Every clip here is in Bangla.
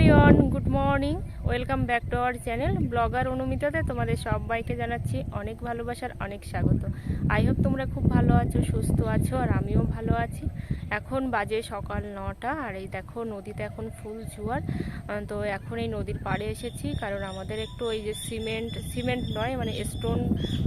Everyone good morning Welcome back to our channel. Blogger অনুমিতাতে তোমাদের সবাইকে জানাচ্ছি অনেক ভালোবাসার অনেক স্বাগত। আই হোপ তোমরা খুব ভালো আছো, সুস্থ আছো, আর আমিও ভালো আছি। এখন বাজে সকাল নটা, আর এই দেখো নদীতে এখন ফুল জোয়ার তো এখন এই নদীর পাড়ে এসেছি, কারণ আমাদের একটু ওই যে সিমেন্ট সিমেন্ট নয় মানে স্টোন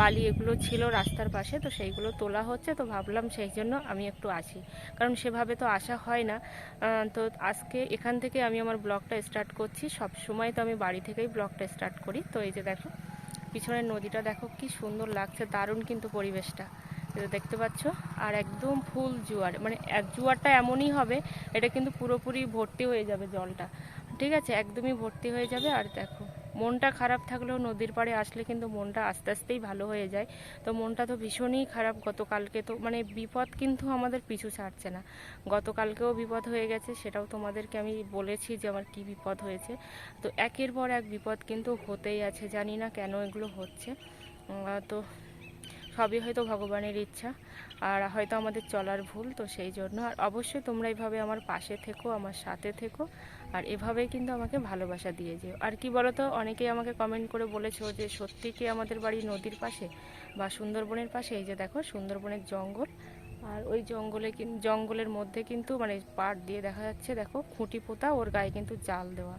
বালি এগুলো ছিল রাস্তার পাশে, তো সেইগুলো তোলা হচ্ছে, তো ভাবলাম সেই জন্য আমি একটু আসি। কারণ সেভাবে তো আসা হয় না। তো আজকে এখান থেকে আমি আমার ব্লগটা স্টার্ট করছি। সব সময় তো আমি বাড়ি থেকেই ব্লগটা স্টার্ট করি। তো এই যে দেখো, পিছনের নদীটা দেখো কি সুন্দর লাগছে, দারুণ কিন্তু পরিবেশটা। এটা দেখতে পাচ্ছ, আর একদম ফুল জোয়ার মানে জোয়ারটা এমনই হবে, এটা কিন্তু পুরোপুরি ভর্তি হয়ে যাবে জলটা। ঠিক আছে, একদমই ভর্তি হয়ে যাবে, আর দেখো মনটা খারাপ থাকলেও নদীর পাড়ে আসলে কিন্তু মনটা আস্তে আস্তেই ভালো হয়ে যায়। তো মনটা তো ভীষণই খারাপ। গতকালকে তো মানে বিপদ কিন্তু আমাদের পিছু ছাড়ছে না। গতকালকেও বিপদ হয়ে গেছে, সেটাও তোমাদেরকে আমি বলেছি যে আমার কি বিপদ হয়েছে। তো একের পর এক বিপদ কিন্তু হতেই আছে। জানি না কেন এগুলো হচ্ছে। তো সবই হয়তো ভগবানের ইচ্ছা, আর হয়তো আমাদের চলার ভুল, তো সেই জন্য। আর অবশ্যই তোমরা এইভাবে আমার পাশে থেকো, আমার সাথে থেকো, আর এভাবেই কিন্তু আমাকে ভালোবাসা দিয়ে যেও। আর কি বলো তো অনেকেই আমাকে কমেন্ট করে বলেছ যে, সত্যি কি আমাদের বাড়ি নদীর পাশে বা সুন্দরবনের পাশে? এই যে দেখো, সুন্দরবনের জঙ্গল। আর ওই জঙ্গলে জঙ্গলের মধ্যে কিন্তু মানে পাড় দিয়ে দেখা যাচ্ছে, দেখো খুঁটি পোতা, ওর গায়ে কিন্তু জাল দেওয়া।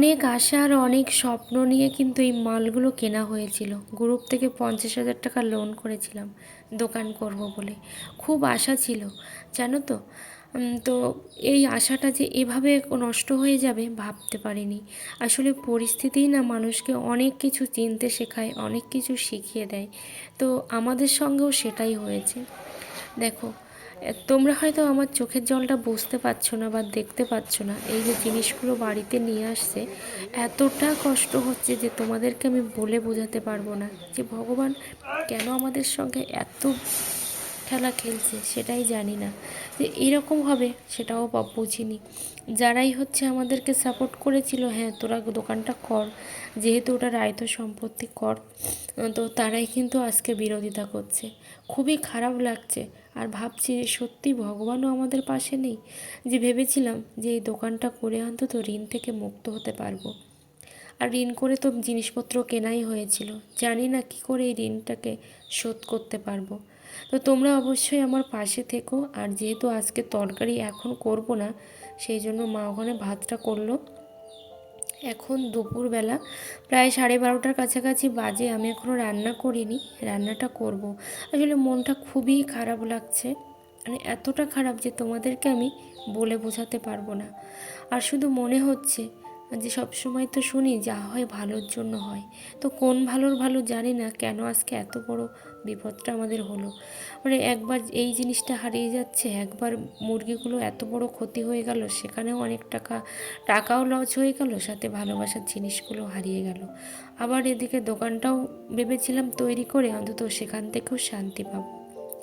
অনেক আশা আর অনেক স্বপ্ন নিয়ে কিন্তু এই মালগুলো কেনা হয়েছিল। গ্রুপ থেকে পঞ্চাশ হাজার টাকা লোন করেছিলাম, দোকান করব বলে। খুব আশা ছিল, জানো তো? তো এই আশাটা যে এভাবে নষ্ট হয়ে যাবে ভাবতে পারিনি। আসলে পরিস্থিতিই না মানুষকে অনেক কিছু চিনতে শেখায়, অনেক কিছু শিখিয়ে দেয়। তো আমাদের সঙ্গেও সেটাই হয়েছে। দেখো তোমরা হয়তো আমার চোখের জলটা বুঝতে পারছ না বা দেখতে পাচ্ছ না। এই যে জিনিসগুলো বাড়িতে নিয়ে আসছে, এতটা কষ্ট হচ্ছে যে তোমাদেরকে আমি বলে বোঝাতে পারব না যে ভগবান কেন আমাদের সঙ্গে এত খেলা খেলছে, সেটাই জানি না। যে এরকম হবে, সেটাও বুঝিনি। যারাই হচ্ছে আমাদেরকে সাপোর্ট করেছিল হ্যাঁ তোরা দোকানটা কর, যেহেতু ওটা রায়ত সম্পত্তি কর, তো তারাই কিন্তু আজকে বিরোধিতা করছে। খুবই খারাপ লাগছে। আর ভাবছি যে সত্যি ভগবানও আমাদের পাশে নেই। যে ভেবেছিলাম যে এই দোকানটা করে অন্তত ঋণ থেকে মুক্ত হতে পারব। আর ঋণ করে তো জিনিসপত্র কেনাই হয়েছিল। জানি না কি করে এই ঋণটাকে শোধ করতে পারব। তো তোমরা অবশ্যই আমার পাশে থেকো, আর যেহেতু আজকে তরকারি এখন করব না, সেই জন্য মা ওখানে ভাতটা করল। এখন দুপুরবেলা প্রায় সাড়ে বারোটার কাছাকাছি বাজে, আমি এখনও রান্না করিনি, রান্নাটা করব। আসলে মনটা খুবই খারাপ লাগছে মানে এতটা খারাপ যে তোমাদেরকে আমি বলে বোঝাতে পারব না। আর শুধু মনে হচ্ছে যে সব সময় তো শুনি যা হয় ভালোর জন্য হয়। তো কোন ভালোর ভালো জানি না কেন আজকে এত বড় বিপদটা আমাদের হলো। মানে একবার এই জিনিসটা হারিয়ে যাচ্ছে, একবার মুরগিগুলো এত বড় ক্ষতি হয়ে গেল, সেখানেও অনেক টাকা, টাকাও লস হয়ে গেল, সাথে ভালোবাসার জিনিসগুলো হারিয়ে গেল। আবার এদিকে দোকানটাও ভেবেছিলাম তৈরি করে, অন্তত সেখান থেকেও শান্তি পাবো।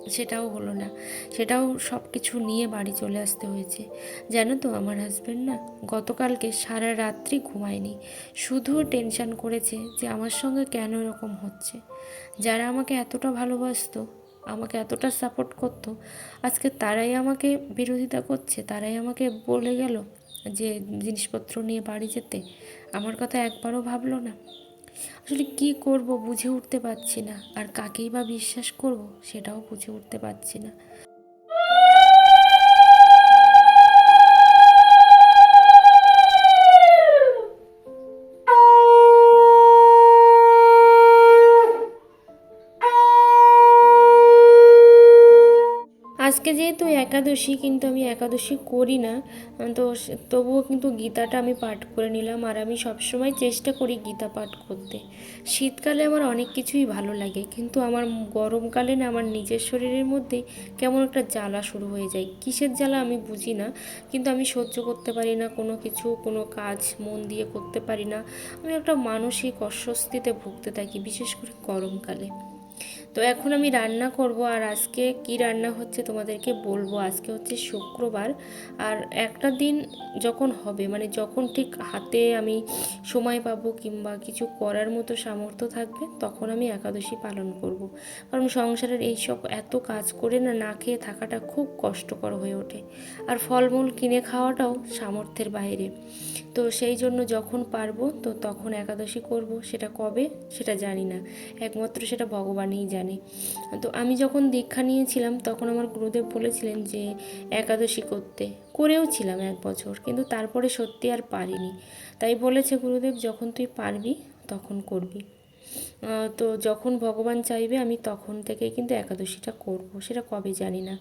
সেটাও হলো না। সেটাও সব কিছু নিয়ে বাড়ি চলে আসতে হয়েছে। জানো তো আমার হাজব্যান্ড না গতকালকে সারা রাত্রি ঘুমায়নি। শুধু টেনশন করেছে যে আমার সঙ্গে কেন এরকম হচ্ছে। যারা আমাকে এতটা ভালোবাসতো, আমাকে এতটা সাপোর্ট করতো, আজকে তারাই আমাকে বিরোধিতা করছে, তারাই আমাকে বলে গেল যে জিনিসপত্র নিয়ে বাড়ি যেতে। আমার কথা একবারও ভাবলো না। আসলে কি করব বুঝে উঠতে পারছি না। আর কাকেই বা বিশ্বাস করব সেটাও বুঝে উঠতে পারছি না। আজকে যেহেতু একাদশী, কিন্তু আমি একাদশী করি না, তো তবুও কিন্তু গীতাটা আমি পাঠ করে নিলাম আর আমি সবসময় চেষ্টা করি গীতা পাঠ করতে। শীতকালে আমার অনেক কিছুই ভালো লাগে, কিন্তু আমার গরমকালে না আমার নিজের শরীরের মধ্যে কেমন একটা জ্বালা শুরু হয়ে যায়। কিসের জ্বালা আমি বুঝি না, কিন্তু আমি সহ্য করতে পারি না, কোনো কিছু, কোনো কাজ, মন দিয়ে করতে পারি না। আমি একটা মানসিক অস্বস্তিতে ভুগতে থাকি, বিশেষ করে গরমকালে। তো এখন আমি রান্না করব আর আজকে কি রান্না হচ্ছে তোমাদেরকে বলব। আজকে হচ্ছে শুক্রবার আর একটা দিন যখন হবে মানে যখন ঠিক হাতে আমি সময় পাবো কিংবা কিছু করার মতো সামর্থ্য থাকবে, তখন আমি একাদশী পালন করব। কারণ সংসারের এই সব এত কাজ করে না না খেয়ে থাকাটা খুব কষ্টকর হয়ে ওঠে। আর ফলমূল কিনে খাওয়াটাও সামর্থ্যের বাইরে। তো সেই জন্য যখন পারব, তো তখন একাদশী করব। সেটা কবে? সেটা জানি না। একমাত্র সেটা ভগবানই জানে। তো আমি যখন দীক্ষা নিয়েছিলাম, তখন আমার গুরুদেব বলেছিলেন যে, একাদশী করতে। করেও ছিলাম এক বছর, কিন্তু তারপরে সত্যি আর পারিনি। তাই বলেছে গুরুদেব, যখন তুই পারবি, তখন করবি। তো যখন ভগবান চাইবে আমি তখন থেকে কিন্তু একাদশীটা করব, সেটা কবে জানি না।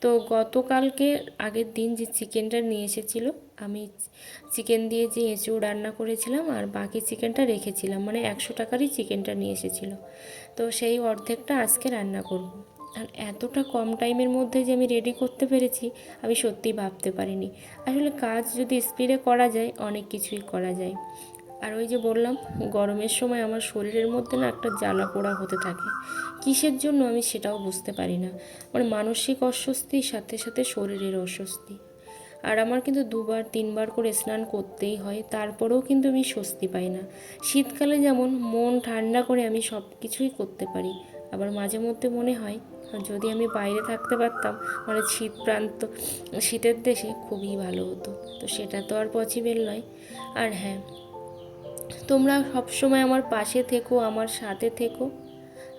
তো গতকালকে আগের দিন যে চিকেনটা নিয়ে এসেছিল, আমি চিকেন দিয়ে যে এঁচড় রান্না করেছিলাম আর বাকি চিকেনটা রেখেছিলাম মানে একশো টাকারই চিকেনটা নিয়ে এসেছিল। তো সেই অর্ধেকটা আজকে রান্না করব। আর এতটা কম টাইমের মধ্যে যে আমি রেডি করতে পেরেছি, আমি সত্যিই ভাবতে পারিনি। আসলে কাজ যদি স্পিডে করা যায়, অনেক কিছুই করা যায়। আর ওই যে বললাম, গরমের সময় আমার শরীরের মধ্যে না একটা জ্বালা পোড়া হতে থাকে। কিসের জন্য আমি সেটাও বুঝতে পারি না। মানে মানসিক অস্বস্তির সাথে সাথে শরীরের অস্বস্তি। আর আমার কিন্তু দুবার, তিনবার করে স্নান করতেই হয়, তারপরেও কিন্তু আমি স্বস্তি পাই না। শীতকালে যেমন মন ঠান্ডা করে আমি সব কিছুই করতে পারি। আবার মাঝে মধ্যে মনে হয়, যদি আমি বাইরে থাকতে পারতাম মানে শীত প্রান্ত, শীতের দেশে খুবই ভালো হতো। তো সেটা তো আর পসিবল নয়। আর হ্যাঁ তোমরা সবসময় আমার পাশে থেকো আমার সাথে থেকো।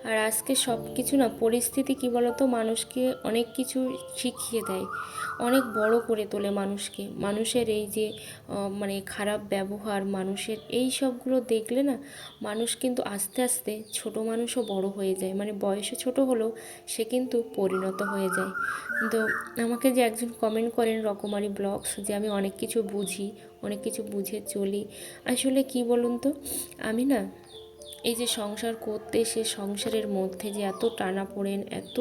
আর আজকে সব কিছু না, পরিস্থিতি কী বলতো? মানুষকে অনেক কিছু শিখিয়ে দেয়। অনেক বড় করে তোলে মানুষকে। মানুষের এই যে মানে খারাপ ব্যবহার, মানুষের এই সবগুলো দেখলে না, মানুষ কিন্তু আস্তে আস্তে ছোট মানুষও বড় হয়ে যায়। মানে বয়সে ছোট হলেও সে কিন্তু পরিণত হয়ে যায়। তো আমাকে যে একজন কমেন্ট করেন রকমারি ব্লগস, যে আমি অনেক কিছু বুঝি, অনেক কিছু বুঝে চলি। আসলে কি বলুন তো? আমি না এই যে সংসার করতে, সে সংসারের মধ্যে যে এত টানা পড়েন এত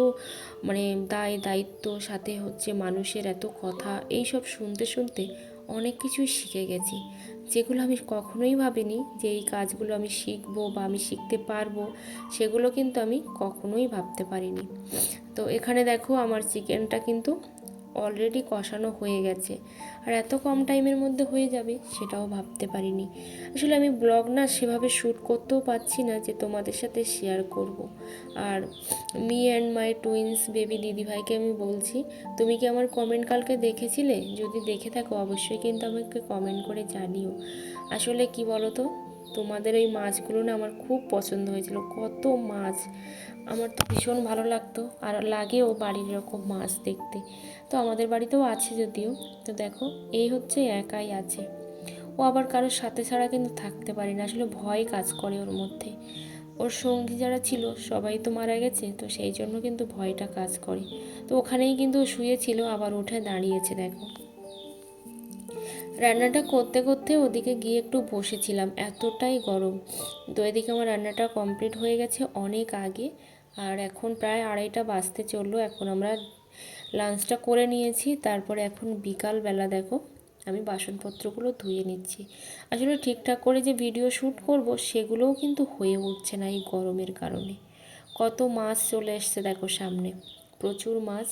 মানে দায় দায়িত্ব, সাথে হচ্ছে মানুষের এত কথা এই সব শুনতে শুনতে অনেক কিছুই শিখে গেছি। যেগুলো আমি কখনোই ভাবিনি যে এই কাজগুলো আমি শিখব বা আমি শিখতে পারব, সেগুলো কিন্তু আমি কখনোই ভাবতে পারিনি। তো এখানে দেখো আমার চিকেনটা কিন্তু অলরেডি কষানো হয়ে গেছে। আর এত কম টাইমের মধ্যে হয়ে যাবে, সেটাও ভাবতে পারিনি। আসলে আমি ব্লগ না সেভাবে শ্যুট করতেও পারছি না যে তোমাদের সাথে শেয়ার করব। আর me and my twins baby দিদিভাইকে আমি বলছি, তুমি কি আমার কমেন্ট কালকে দেখেছিলে? যদি দেখে থাকো, অবশ্যই কিন্তু আমাকে কমেন্ট করে জানিও। আসলে কি বলো তো তোমাদের এই মাছগুলো না আমার খুব পছন্দ হয়েছিল। কত মাছ! আমার তো ভীষণ ভালো লাগতো আর লাগেও বাড়ির এরকম মাছ দেখতে। তো আমাদের বাড়িতেও আছে যদিও। তো দেখো, এই হচ্ছে একাই আছে। ও আবার কারোর সাথে ছাড়া কিন্তু থাকতে পারে না, আসলে ভয় কাজ করে ওর মধ্যে। ওর সঙ্গী যারা ছিল, সবাই তো মারা গেছে, তো সেই জন্য কিন্তু ভয়টা কাজ করে। তো ওখানেই কিন্তু শুয়েছিল, আবার উঠে দাঁড়িয়েছে, দেখো। রান্নাটা করতে করতে ওদিকে গিয়ে একটু বসেছিলাম, এতটাই গরম। তো এদিকে আমার রান্নাটা কমপ্লিট হয়ে গেছে অনেক আগে, আর এখন প্রায় আড়াইটা বাজতে চলল, এখন আমরা লাঞ্চটা করে নিয়েছি, তারপরে এখন বিকালবেলা দেখো, আমি বাসনপত্রগুলো ধুয়ে নিচ্ছি। আসলে ঠিকঠাক করে যে ভিডিও শ্যুট করব, সেগুলোও কিন্তু হয়ে উঠছে না এই গরমের কারণে। কত মাছ চলে এসছে দেখো সামনে। প্রচুর মাছ।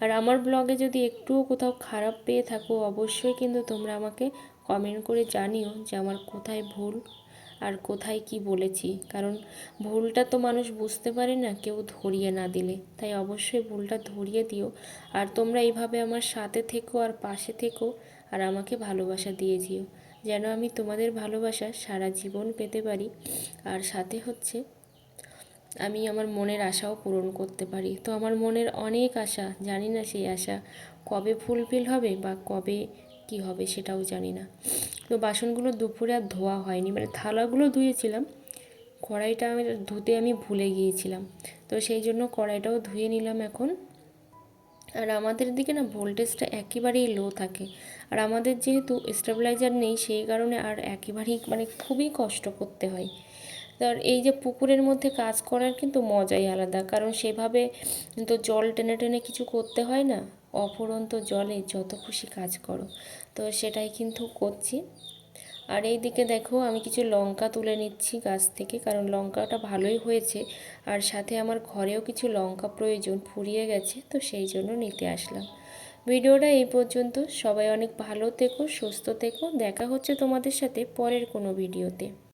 আর আমার ব্লগে যদি একটুও কোথাও খারাপ পেয়ে থাকো, অবশ্যই কিন্তু তোমরা আমাকে কমেন্ট করে জানিও যে আমার কোথায় ভুল আর কোথায় কি বলেছি। কারণ ভুলটা তো মানুষ বুঝতে পারে না, কেউ ধরিয়ে না দিলে। তাই অবশ্যই ভুলটা ধরিয়ে দিও। আর তোমরা এইভাবে আমার সাথে থেকো আর পাশে থেকো আর আমাকে ভালোবাসা দিয়ে যেও। যেন আমি তোমাদের ভালোবাসা সারা জীবন পেতে পারি। আর সাথে হচ্ছে আমি আমার মনের আশাও পূরণ করতে পারি। তো আমার মনের অনেক আশা, জানি না সেই আশা কবে ফুলফিল হবে বা কবে কি হবে সেটাও জানি না। তো বাসনগুলো দুপুরে আর ধোয়া হয়নি মানে থালাগুলো ধুয়েছিলাম, কড়াইটা আমি ধুতে আমি ভুলে গিয়েছিলাম। তো সেই জন্য কড়াইটাও ধুয়ে নিলাম এখন। আর আমাদের দিকে না ভোল্টেজটা একেবারেই লো থাকে। আর আমাদের যেহেতু স্টেবিলাইজার নেই, সেই কারণে আর একেবারেই মানে খুবই কষ্ট করতে হয়। আর এই যে পুকুরের মধ্যে কাজ করার কিন্তু মজাই আলাদা, কারণ সেভাবে তো জল টেনে টেনে কিছু করতে হয় না, অফুরন্ত জলে যত খুশি কাজ করো। তো সেটাই কিন্তু করছি। আর এই দিকে দেখো আমি কিছু লঙ্কা তুলে নিচ্ছি গাছ থেকে, কারণ লঙ্কাটা ভালোই হয়েছে। আর সাথে আমার ঘরেও কিছু লঙ্কা প্রয়োজন ফুরিয়ে গেছে, তো সেই জন্য নিতে আসলাম। ভিডিওটা এই পর্যন্ত, সবাই অনেক ভালো থেকো, সুস্থ থেকো, দেখা হচ্ছে তোমাদের সাথে পরের কোনো ভিডিওতে।